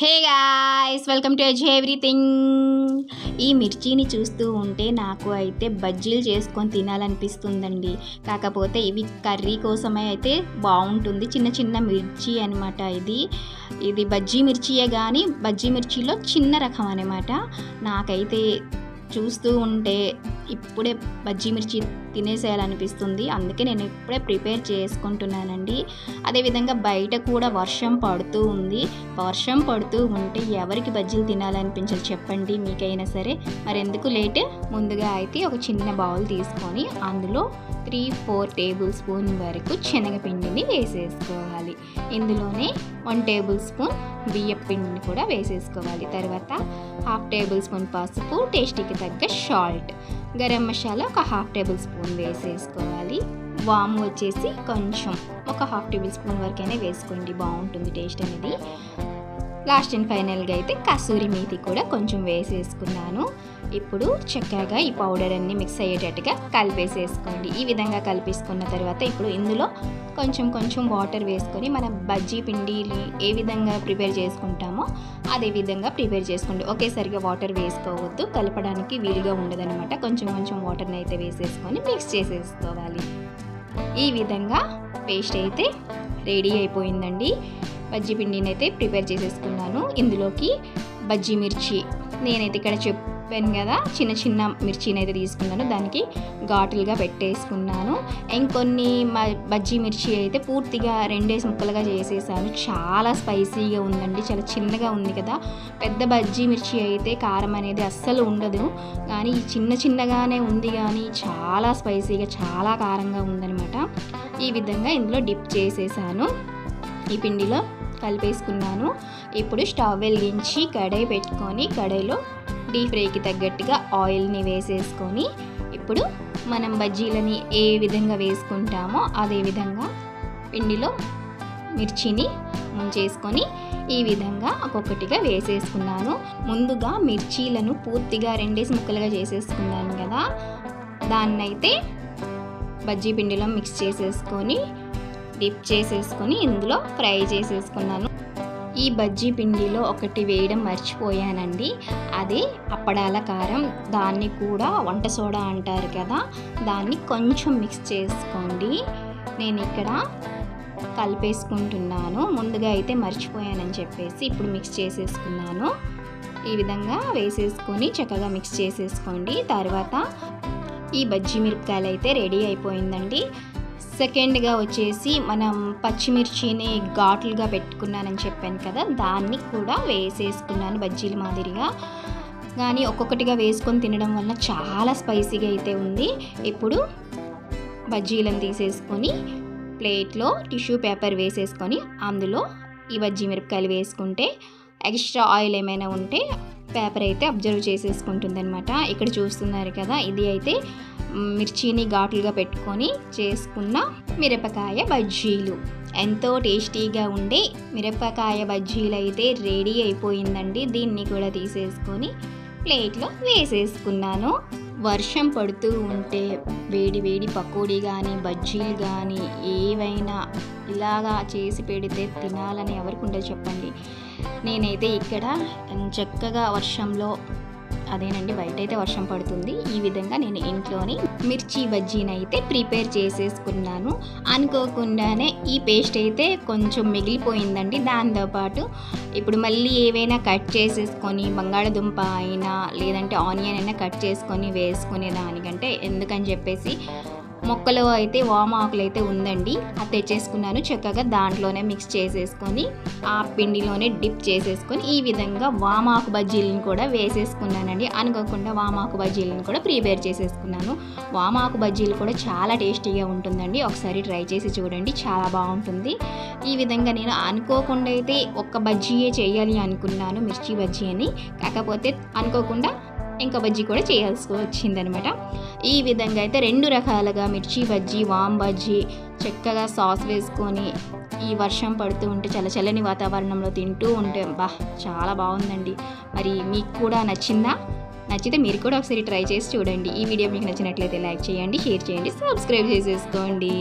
Hey guys welcome to edge everything. ఈ మిర్చిని చూస్తూ ఉంటే నాకు అయితే బజ్జీలు చేసుకొని తినాలనిపిస్తుందండి. కాకపోతే ఇవి కర్రీ కోసమే అయితే బాగుంటుంది. చిన్న చిన్న మిర్చి అనమాట ఇది. ఇది బజ్జీ మిర్చియే కానీ బజ్జీ మిర్చిలో చిన్న రకం అనమాట నాకైతే చూస్తూ ఉంటే ఇప్పుడే బజ్జీ మిర్చి తినేసేయాలనిపిస్తుంది. అందుకే నేను ఇప్పుడే ప్రిపేర్ చేసుకుంటున్నానండి. అదేవిధంగా బయట కూడా వర్షం పడుతూ ఉంది. వర్షం పడుతూ ఉంటే ఎవరికి బజ్జీలు తినాలనిపించాలి చెప్పండి మీకైనా సరే. మరి ఎందుకు లేట్? ముందుగా అయితే ఒక చిన్న బౌల్ తీసుకొని అందులో త్రీ ఫోర్ టేబుల్ స్పూన్ వరకు శనగపిండిని వేసేసుకోవాలి. ఇందులోనే వన్ టేబుల్ స్పూన్ బియ్యం పిండిని కూడా వేసేసుకోవాలి. తర్వాత హాఫ్ టేబుల్ స్పూన్ పసుపు టేస్టీకి తగ్గ సాల్ట్. గరం మసాలా ఒక హాఫ్ టేబుల్ స్పూన్ వేసేసుకోవాలి. వాము వచ్చేసి కొంచెం ఒక హాఫ్ టేబుల్ స్పూన్ వరకైనా వేసుకోండి బాగుంటుంది టేస్ట్ అనేది. లాస్ట్ అండ్ ఫైనల్గా అయితే కసూరి మేతి కూడా కొంచెం వేసేసుకున్నాను. ఇప్పుడు చక్కగా ఈ పౌడర్ అన్ని మిక్స్ అయ్యేటట్టుగా కలిపేసేసుకోండి. ఈ విధంగా కలిపేసుకున్న తర్వాత ఇప్పుడు ఇందులో కొంచెం కొంచెం వాటర్ వేసుకొని మన బజ్జీ పిండిని ఏ విధంగా ప్రిపేర్ చేసుకుంటామో అదే విధంగా ప్రిపేర్ చేసుకోండి. ఒకేసారిగా వాటర్ వేసుకోవద్దు. కలపడానికి వీలుగా ఉండదనమాట కొంచెం కొంచెం వాటర్ని అయితే వేసేసుకొని మిక్స్ చేసేసుకోవాలి. ఈ విధంగా పేస్ట్ అయితే రెడీ అయిపోయిందండి. బజ్జీ పిండిని అయితే ప్రిపేర్ చేసేసుకున్నాను. ఇందులోకి బజ్జీ మిర్చి. నేనైతే ఇక్కడ చెప్పాను కదా చిన్న చిన్న మిర్చిని అయితే తీసుకున్నాను. దానికి ఘాటులుగా పెట్టేసుకున్నాను. ఇంకొన్ని బజ్జీ మిర్చి అయితే పూర్తిగా రెండేసి ముక్కలుగా చేసేసాను. చాలా స్పైసీగా ఉందండి చాలా చిన్నగా ఉంది కదా. పెద్ద బజ్జీ మిర్చి అయితే కారం అనేది అస్సలు ఉండదు. కానీ చిన్న చిన్నగానే ఉంది కానీ చాలా స్పైసీగా చాలా కారంగా ఉందనమాట ఈ విధంగా ఇందులో డిప్ చేసేసాను. ఈ పిండిలో కలిపేసుకున్నాను. ఇప్పుడు స్టవ్ వెలిగించి కడాయి పెట్టుకొని కడాయిలో డీప్ ఫ్రైకి తగ్గట్టుగా ఆయిల్ని వేసేసుకొని ఇప్పుడు మనం బజ్జీలని ఏ విధంగా వేసుకుంటామో అదే విధంగా పిండిలో మిర్చిని ముంచేసుకొని ఈ విధంగా ఒక్కొక్కటిగా వేసేసుకున్నాను. ముందుగా మిర్చీలను పూర్తిగా రెండేసి ముక్కలుగా చేసేసుకున్నాను కదా. దాన్నైతే బజ్జీ పిండిలో మిక్స్ చేసేసుకొని డిప్ చేసేసుకొని ఇందులో ఫ్రై చేసేసుకున్నాను. ఈ బజ్జీ పిండిలో ఒకటి వేయడం మర్చిపోయానండి. అది అప్పడాల కారం దాన్ని కూడా వంట సోడా అంటారు కదా దాన్ని కొంచెం మిక్స్ చేసుకోండి. నేను ఇక్కడ కలిపేసుకుంటున్నాను. ముందుగా అయితే మర్చిపోయానని చెప్పేసి ఇప్పుడు మిక్స్ చేసేసుకున్నాను. ఈ విధంగా వేసేసుకొని చక్కగా మిక్స్ చేసేసుకోండి. తర్వాత ఈ బజ్జీ మిరపకాయలు అయితే రెడీ అయిపోయిందండి. సెకండ్గా వచ్చేసి మనం పచ్చిమిర్చిని ఘాట్లుగా పెట్టుకున్నానని చెప్పాను కదా దాన్ని కూడా వేసేసుకున్నాను బజ్జీల మాదిరిగా. కానీ ఒక్కొక్కటిగా వేసుకొని తినడం వల్ల చాలా స్పైసీగా అయితే ఉంది. ఇప్పుడు బజ్జీలను తీసేసుకొని ప్లేట్లో టిష్యూ పేపర్ వేసేసుకొని అందులో ఈ బజ్జీ మిరపకాయలు వేసుకుంటే ఎక్స్ట్రా ఆయిల్ ఏమైనా ఉంటే పేపర్ అయితే అబ్జర్వ్ చేసేసుకుంటుంది అనమాట ఇక్కడ చూస్తున్నారు కదా ఇది అయితే మిర్చిని ఘాట్లుగా పెట్టుకొని చేసుకున్న మిరపకాయ బజ్జీలు. ఎంతో టేస్టీగా ఉండే మిరపకాయ బజ్జీలు అయితే రెడీ అయిపోయిందండి. దీన్ని కూడా తీసేసుకొని ప్లేట్లో వేసేసుకున్నాను. వర్షం పడుతూ ఉంటే వేడి వేడి పకోడీ కానీ బజ్జీలు కానీ ఏవైనా ఇలాగా చేసి పెడితే తినాలని ఎవరికి ఉండదు చెప్పండి. నేనైతే ఇక్కడ చక్కగా వర్షంలో అదేనండి బయట అయితే వర్షం పడుతుంది. ఈ విధంగా నేను ఇంట్లోని మిర్చి బజ్జీని అయితే ప్రిపేర్ చేసేసుకున్నాను. అనుకోకుండానే ఈ పేస్ట్ అయితే కొంచెం మిగిలిపోయిందండి. దాంతోపాటు ఇప్పుడు మళ్ళీ ఏవైనా కట్ చేసేసుకొని బంగాళదుంప అయినా లేదంటే ఆనియన్ అయినా కట్ చేసుకొని వేసుకునే దానికంటే ఎందుకని చెప్పేసి మొక్కలో అయితే వామాకులు అయితే ఉందండి. అది తెచ్చేసుకున్నాను. చక్కగా దాంట్లోనే మిక్స్ చేసేసుకొని ఆ పిండిలోనే డిప్ చేసేసుకొని ఈ విధంగా వామాకు బజ్జీలను కూడా వేసేసుకున్నానండి. అనుకోకుండా వామాకు బజ్జీలను కూడా ప్రిపేర్ చేసేసుకున్నాను. వామాకు బజ్జీలు కూడా చాలా టేస్టీగా ఉంటుందండి. ఒకసారి ట్రై చేసి చూడండి. చాలా బాగుంటుంది. ఈ విధంగా నేను అనుకోకుండా అయితే ఒక్క బజ్జీయే చేయాలి అనుకున్నాను మిర్చి బజ్జీ అని. కాకపోతే అనుకోకుండా ఇంకో బజ్జీ కూడా చేయాల్సి వచ్చిందనమాట. ఈ విధంగా అయితే రెండు రకాలుగా మిర్చి బజ్జీ వామ్ బజ్జీ చక్కగా సాస్ వేసుకొని ఈ వర్షం పడుతూ ఉంటే చాలా చల్లని వాతావరణంలో తింటూ ఉంటే బా చాలా బాగుందండి. మరి మీకు కూడా నచ్చిందా? నచ్చితే మీరు కూడా ఒకసారి ట్రై చేసి చూడండి. ఈ వీడియో మీకు నచ్చినట్లయితే లైక్ చేయండి షేర్ చేయండి సబ్స్క్రైబ్ చేసేసుకోండి.